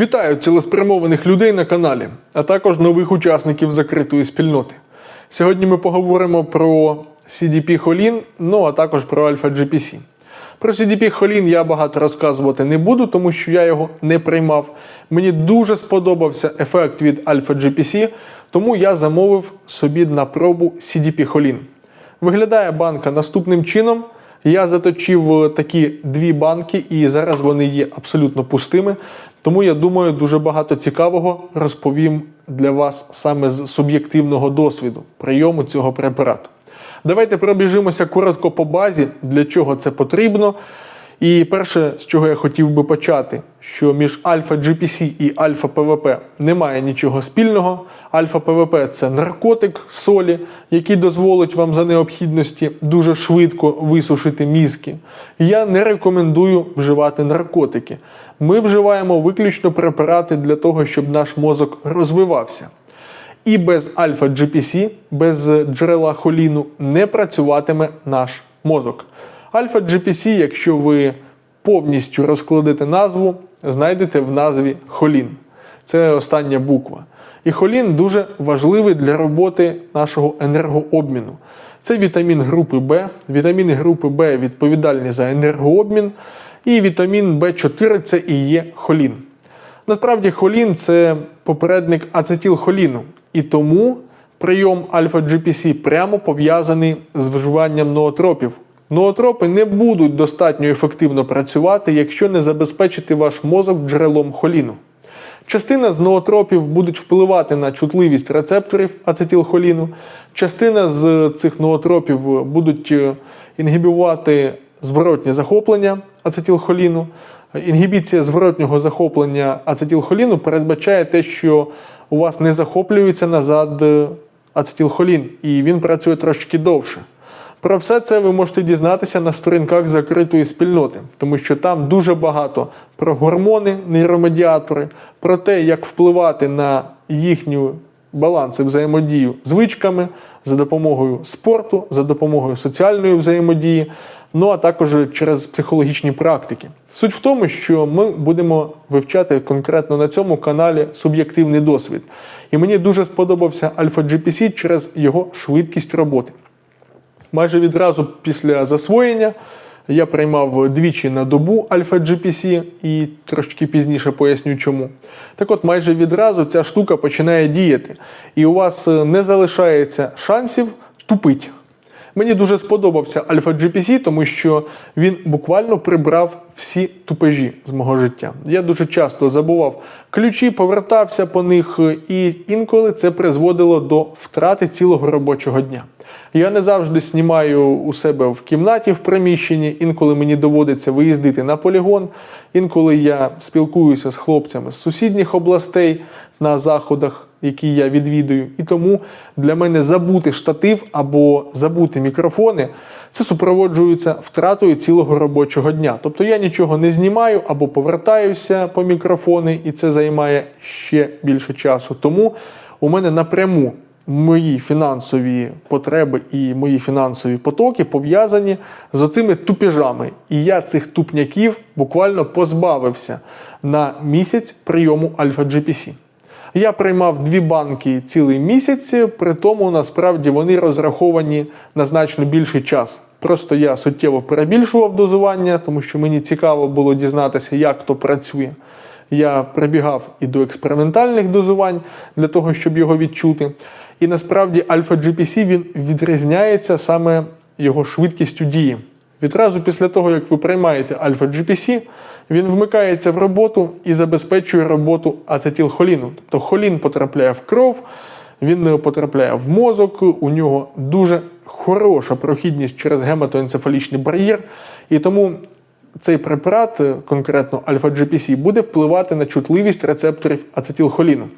Вітаю цілеспрямованих людей на каналі, а також нових учасників закритої спільноти. Сьогодні ми поговоримо про CDP Холін, ну а також про Alpha GPC. Про CDP Холін я багато розказувати не буду, тому що я його не приймав. Мені дуже сподобався ефект від Alpha GPC, тому я замовив собі на пробу CDP Холін. Виглядає банка наступним чином. Я заточив такі дві банки, і зараз вони є абсолютно пустими. Тому я думаю, дуже багато цікавого розповім для вас саме з суб'єктивного досвіду прийому цього препарату. Давайте пробіжимося коротко по базі, для чого це потрібно. І перше, з чого я хотів би почати, що між Альфа GPC і Альфа ПВП немає нічого спільного. Альфа ПВП це наркотик солі, який дозволить вам за необхідності дуже швидко висушити мізки. Я не рекомендую вживати наркотики. Ми вживаємо виключно препарати для того, щоб наш мозок розвивався. І без альфа GPC, без джерела холіну не працюватиме наш мозок. Альфа GPC, якщо ви повністю розкладете назву, знайдете в назві холін. Це остання буква. І холін дуже важливий для роботи нашого енергообміну. Це вітамін групи Б. Вітаміни групи Б відповідальні за енергообмін. І вітамін В4 це і є холін. Насправді, холін це попередник ацетилхоліну. І тому прийом альфа-GPC прямо пов'язаний з вживанням ноотропів. Ноотропи не будуть достатньо ефективно працювати, якщо не забезпечити ваш мозок джерелом холіну. Частина з ноотропів будуть впливати на чутливість рецепторів ацетилхоліну, частина з цих ноотропів будуть е, інгібувати зворотнє захоплення ацетилхоліну. Інгібіція зворотнього захоплення ацетилхоліну передбачає те, що у вас не захоплюється назад е, ацетилхолін, і він працює трошки довше. Про все це ви можете дізнатися на сторінках закритої спільноти, тому що там дуже багато про гормони, нейромедіатори, про те, як впливати на їхню баланс і взаємодію звичками за допомогою спорту, за допомогою соціальної взаємодії, ну а також через психологічні практики. Суть в тому, що ми будемо вивчати конкретно на цьому каналі суб'єктивний досвід. І мені дуже сподобався Alpha GPC через його швидкість роботи. Майже відразу після засвоєння я приймав двічі на добу Альфа GPC і трошки пізніше поясню чому. Так от, майже відразу ця штука починає діяти, і у вас не залишається шансів тупить. Мені дуже сподобався Альфа GPC, тому що він буквально прибрав всі тупежі з мого життя. Я дуже часто забував ключі, повертався по них, і інколи це призводило до втрати цілого робочого дня. Я не завжди знімаю у себе в кімнаті в приміщенні, інколи мені доводиться виїздити на полігон, інколи я спілкуюся з хлопцями з сусідніх областей на заходах, які я відвідую. І тому для мене забути штатив або забути мікрофони це супроводжується втратою цілого робочого дня. Тобто я нічого не знімаю або повертаюся по мікрофони, і це займає ще більше часу. Тому у мене напряму мої фінансові потреби і мої фінансові потоки пов'язані з оцими тупіжами. І я цих тупняків буквально позбавився на місяць прийому Альфа GPC. Я приймав дві банки цілий місяць, при тому насправді вони розраховані на значно більший час. Просто я суттєво перебільшував дозування, тому що мені цікаво було дізнатися, як то працює. Я прибігав і до експериментальних дозувань для того, щоб його відчути. І насправді Альфа GPC він відрізняється саме його швидкістю дії. Відразу після того, як ви приймаєте Альфа GPC, він вмикається в роботу і забезпечує роботу ацетилхоліну. Тобто холін потрапляє в кров, він потрапляє в мозок, у нього дуже хороша прохідність через гематоенцефалічний бар'єр. І тому цей препарат, конкретно Альфа GPC, буде впливати на чутливість рецепторів ацетилхоліну.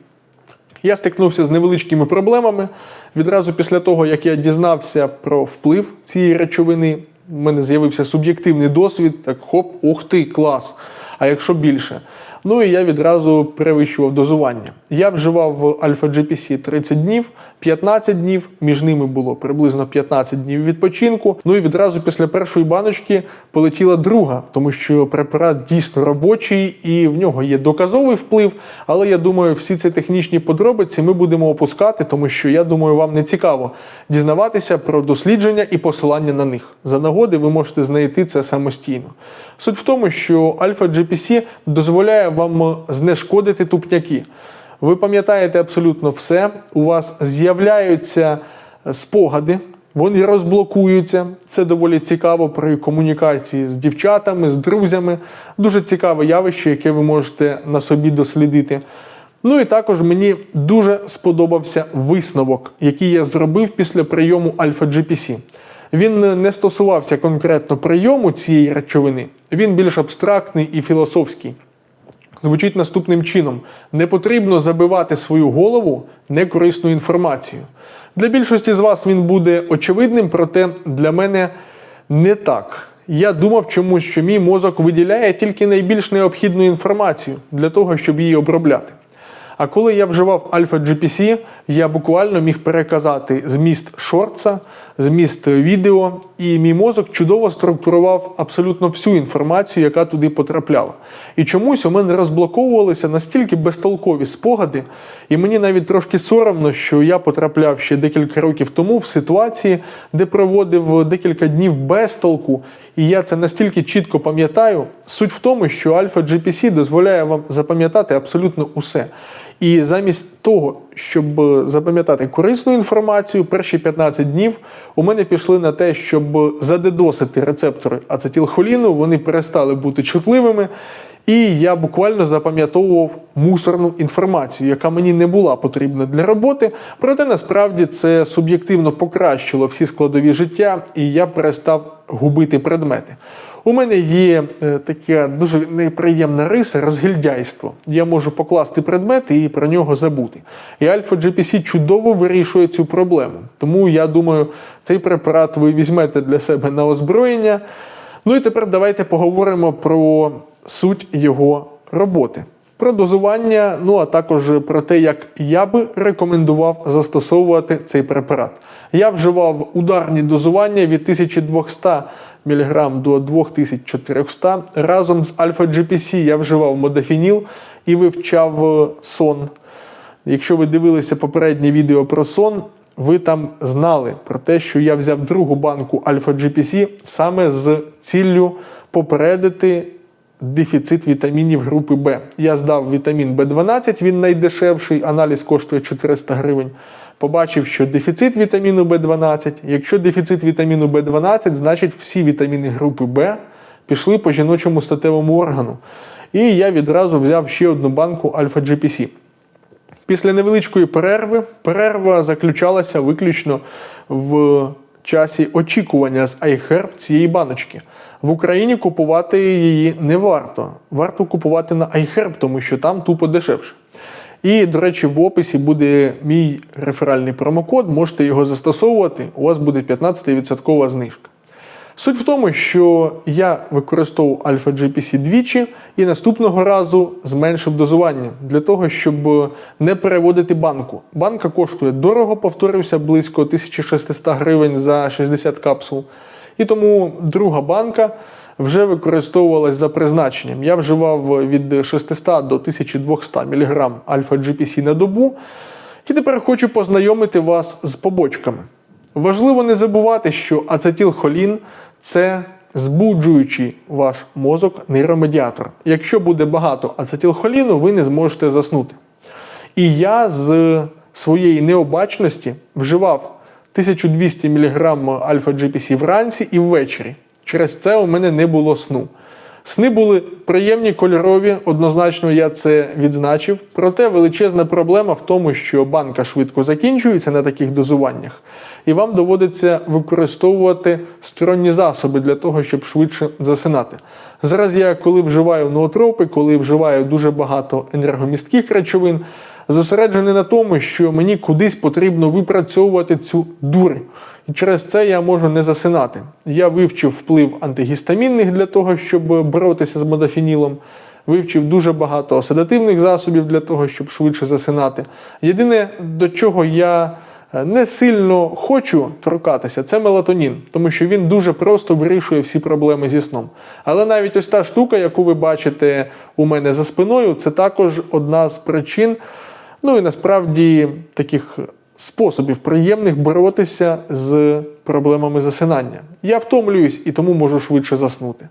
Я стикнувся з невеличкими проблемами. Відразу після того, як я дізнався про вплив цієї речовини, в мене з'явився суб'єктивний досвід, так хоп, ух ти, клас. А якщо більше? Ну і я відразу перевищував дозування. Я вживав альфа GPC 30 днів, 15 днів, між ними було приблизно 15 днів відпочинку. Ну і відразу після першої баночки полетіла друга, тому що препарат дійсно робочий і в нього є доказовий вплив. Але я думаю, всі ці технічні подробиці ми будемо опускати, тому що я думаю, вам не цікаво дізнаватися про дослідження і посилання на них. За нагоди ви можете знайти це самостійно. Суть в тому, що альфа GPC дозволяє вам знешкодити тупняки. Ви пам'ятаєте абсолютно все. У вас з'являються спогади, вони розблокуються. Це доволі цікаво при комунікації з дівчатами, з друзями. Дуже цікаве явище, яке ви можете на собі дослідити. Ну і також мені дуже сподобався висновок, який я зробив після прийому Альфа GPC. Він не стосувався конкретно прийому цієї речовини, він більш абстрактний і філософський. Звучить наступним чином: не потрібно забивати свою голову некорисною інформацією. Для більшості з вас він буде очевидним, проте для мене не так. Я думав чомусь, що мій мозок виділяє тільки найбільш необхідну інформацію для того, щоб її обробляти. А коли я вживав Альфа GPC, я буквально міг переказати зміст шортса, зміст відео, і мій мозок чудово структурував абсолютно всю інформацію, яка туди потрапляла. І чомусь у мене розблоковувалися настільки безтолкові спогади, і мені навіть трошки соромно, що я потрапляв ще декілька років тому в ситуації, де проводив декілька днів без толку. І я це настільки чітко пам'ятаю. Суть в тому, що Альфа GPC дозволяє вам запам'ятати абсолютно усе. І замість того, щоб запам'ятати корисну інформацію, перші 15 днів у мене пішли на те, щоб задедосити рецептори ацетилхоліну, вони перестали бути чутливими. І я буквально запам'ятовував мусорну інформацію, яка мені не була потрібна для роботи. Проте насправді це суб'єктивно покращило всі складові життя, і я перестав губити предмети. У мене є е, така дуже неприємна риса розгільдяйство. Я можу покласти предмети і про нього забути. І Альфа GPC чудово вирішує цю проблему. Тому я думаю, цей препарат ви візьмете для себе на озброєння. Ну і тепер давайте поговоримо про суть його роботи. Про дозування, ну а також про те, як я би рекомендував застосовувати цей препарат. Я вживав ударні дозування від 1200 мг до 2400. Разом з Альфа GPC я вживав модафініл і вивчав сон. Якщо ви дивилися попереднє відео про сон, ви там знали про те, що я взяв другу банку Альфа GPC саме з ціллю попередити дефіцит вітамінів групи Б. Я здав вітамін В12, він найдешевший, аналіз коштує 400 гривень. Побачив, що дефіцит вітаміну В12. Якщо дефіцит вітаміну В12, значить всі вітаміни групи Б пішли по жіночому статевому органу. І я відразу взяв ще одну банку Альфа GPC. Після невеличкої перерви перерва заключалася виключно в часі очікування з iHerb цієї баночки. В Україні купувати її не варто. Варто купувати на iHerb, тому що там тупо дешевше. І, до речі, в описі буде мій реферальний промокод, можете його застосовувати, у вас буде 15% знижка. Суть в тому, що я використовував Альфа GPC двічі і наступного разу зменшив дозування для того, щоб не переводити банку. Банка коштує дорого, повторився, близько 1600 гривень за 60 капсул. І тому друга банка вже використовувалась за призначенням. Я вживав від 600 до 1200 мг Альфа GPC на добу. І тепер хочу познайомити вас з побочками. Важливо не забувати, що ацетилхолін це збуджуючий ваш мозок нейромедіатор. Якщо буде багато ацетилхоліну, ви не зможете заснути. І я з своєї необачності вживав 1200 мг альфа GPC вранці і ввечері. Через це у мене не було сну. Сни були приємні, кольорові, однозначно я це відзначив. Проте величезна проблема в тому, що банка швидко закінчується на таких дозуваннях, і вам доводиться використовувати сторонні засоби для того, щоб швидше засинати. Зараз я, коли вживаю ноотропи, коли вживаю дуже багато енергомістких речовин, зосереджений на тому, що мені кудись потрібно випрацьовувати цю дурь. І через це я можу не засинати. Я вивчив вплив антигістамінних для того, щоб боротися з модафінілом. вивчив дуже багато седативних засобів для того, щоб швидше засинати. Єдине, до чого я е, не сильно хочу торкатися, це мелатонін, тому що він дуже просто вирішує всі проблеми зі сном. Але навіть ось та штука, яку ви бачите у мене за спиною, це також одна з причин, ну і насправді таких способів приємних боротися з проблемами засинання. Я втомлююсь і тому можу швидше заснути.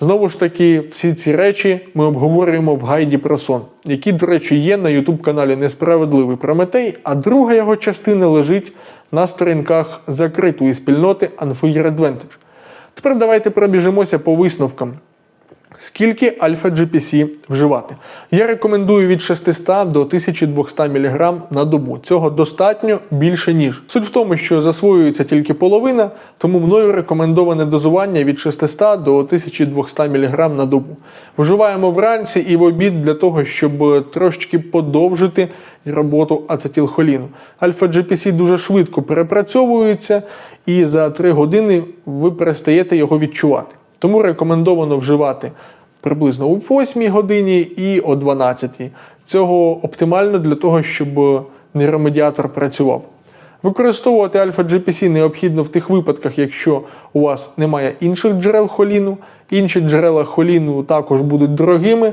Знову ж таки, всі ці речі ми обговорюємо в гайді про сон, який, до речі, є на youtube каналі Несправедливий Прометей, а друга його частина лежить на сторінках закритої спільноти Unfair Advantage. Тепер давайте пробіжимося по висновкам. Скільки альфа GPC вживати? Я рекомендую від 600 до 1200 мг на добу. Цього достатньо більше ніж. Суть в тому, що засвоюється тільки половина, тому мною рекомендоване дозування від 600 до 1200 мг на добу. Вживаємо вранці і в обід для того, щоб трошечки подовжити роботу ацетилхоліну. Альфа GPC дуже швидко перепрацьовується, і за 3 години ви перестаєте його відчувати. Тому рекомендовано вживати приблизно о 8 годині і о 12. Цього оптимально для того, щоб нейромедіатор працював. Використовувати альфа-GPC необхідно в тих випадках, якщо у вас немає інших джерел холіну. Інші джерела холіну також будуть дорогими.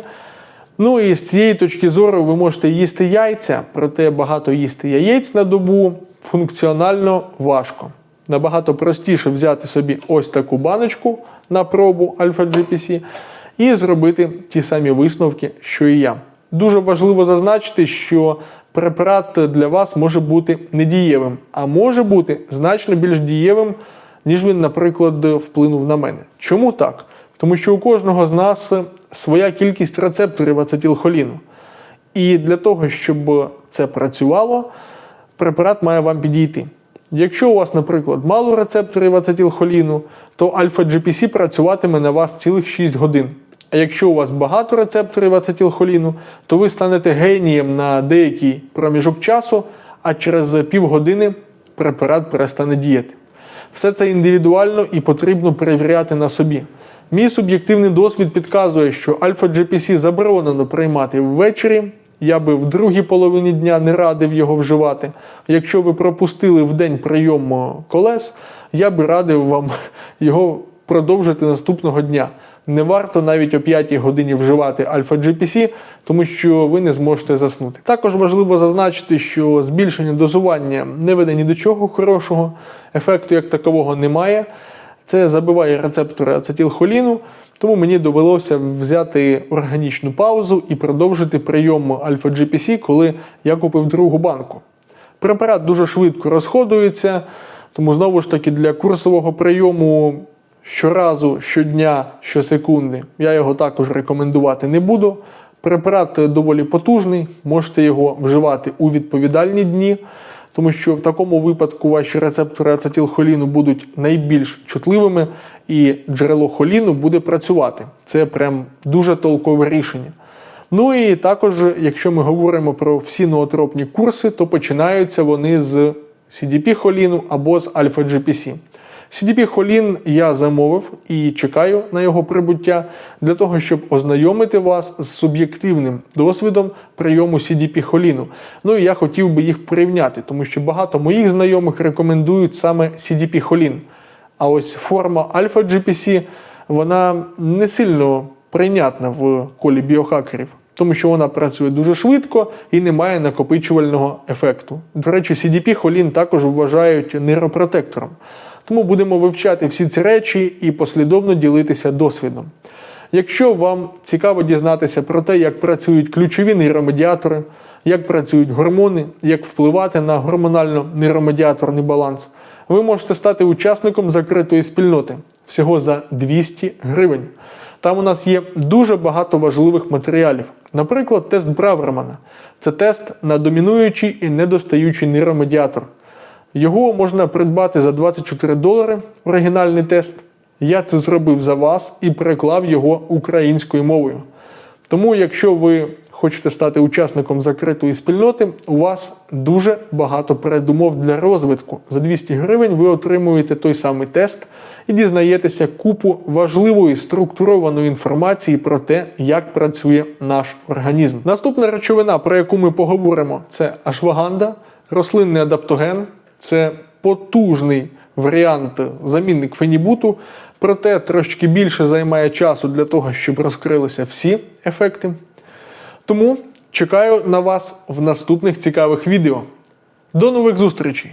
Ну і з цієї точки зору ви можете їсти яйця, проте багато їсти яєць на добу функціонально важко. Набагато простіше взяти собі ось таку баночку на пробу альфа-GPC і зробити ті самі висновки, що і я. Дуже важливо зазначити, що препарат для вас може бути недієвим, а може бути значно більш дієвим, ніж він, наприклад, вплинув на мене. Чому так? Тому що у кожного з нас своя кількість рецепторів ацетилхоліну. І для того, щоб це працювало, препарат має вам підійти. Якщо у вас, наприклад, мало рецепторів ацетилхоліну, то альфа-GPC працюватиме на вас цілих 6 годин. А якщо у вас багато рецепторів ацетилхоліну, то ви станете генієм на деякий проміжок часу, а через півгодини препарат перестане діяти. Все це індивідуально і потрібно перевіряти на собі. Мій суб'єктивний досвід підказує, що альфа-GPC заборонено приймати ввечері. Я би в другій половині дня не радив його вживати. Якщо ви пропустили в день прийом колес, я би радив вам його продовжити наступного дня. Не варто навіть о 5 годині вживати альфа-GPC, тому що ви не зможете заснути. Також важливо зазначити, що збільшення дозування не веде ні до чого хорошого, ефекту як такового немає. Це забиває рецептори ацетилхоліну, тому мені довелося взяти органічну паузу і продовжити прийом альфа-GPC, коли я купив другу банку. Препарат дуже швидко розходується, тому знову ж таки для курсового прийому щоразу, щодня, щосекунди я його також рекомендувати не буду. Препарат доволі потужний, можете його вживати у відповідальні дні, тому що в такому випадку ваші рецептори ацетилхоліну будуть найбільш чутливими, і джерело холіну буде працювати. Це прям дуже толкове рішення. Ну і також, якщо ми говоримо про всі ноотропні курси, то починаються вони з CDP-холіну або з альфа-GPC. CDP-холін я замовив і чекаю на його прибуття для того, щоб ознайомити вас з суб'єктивним досвідом прийому CDP-холіну. Ну і я хотів би їх порівняти, тому що багато моїх знайомих рекомендують саме CDP-холін. А ось форма альфа-GPC, вона не сильно прийнятна в колі біохакерів. Тому що вона працює дуже швидко і не має накопичувального ефекту. До речі, CDP холін також вважають нейропротектором. Тому будемо вивчати всі ці речі і послідовно ділитися досвідом. Якщо вам цікаво дізнатися про те, як працюють ключові нейромедіатори, як працюють гормони, як впливати на гормонально-нейромедіаторний баланс, ви можете стати учасником закритої спільноти всього за 200 гривень. Там у нас є дуже багато важливих матеріалів. Наприклад, тест Бравермана. Це тест на домінуючий і недостаючий нейромедіатор. Його можна придбати за 24 долари, оригінальний тест. Я це зробив за вас і переклав його українською мовою. Тому, якщо ви хочете стати учасником закритої спільноти, у вас дуже багато передумов для розвитку. За 200 гривень ви отримуєте той самий тест і дізнаєтеся купу важливої структурованої інформації про те, як працює наш організм. Наступна речовина, про яку ми поговоримо, це ашваганда, рослинний адаптоген, це потужний варіант замінник фенібуту, проте трошки більше займає часу для того, щоб розкрилися всі ефекти. Тому чекаю на вас в наступних цікавих відео. До нових зустрічей!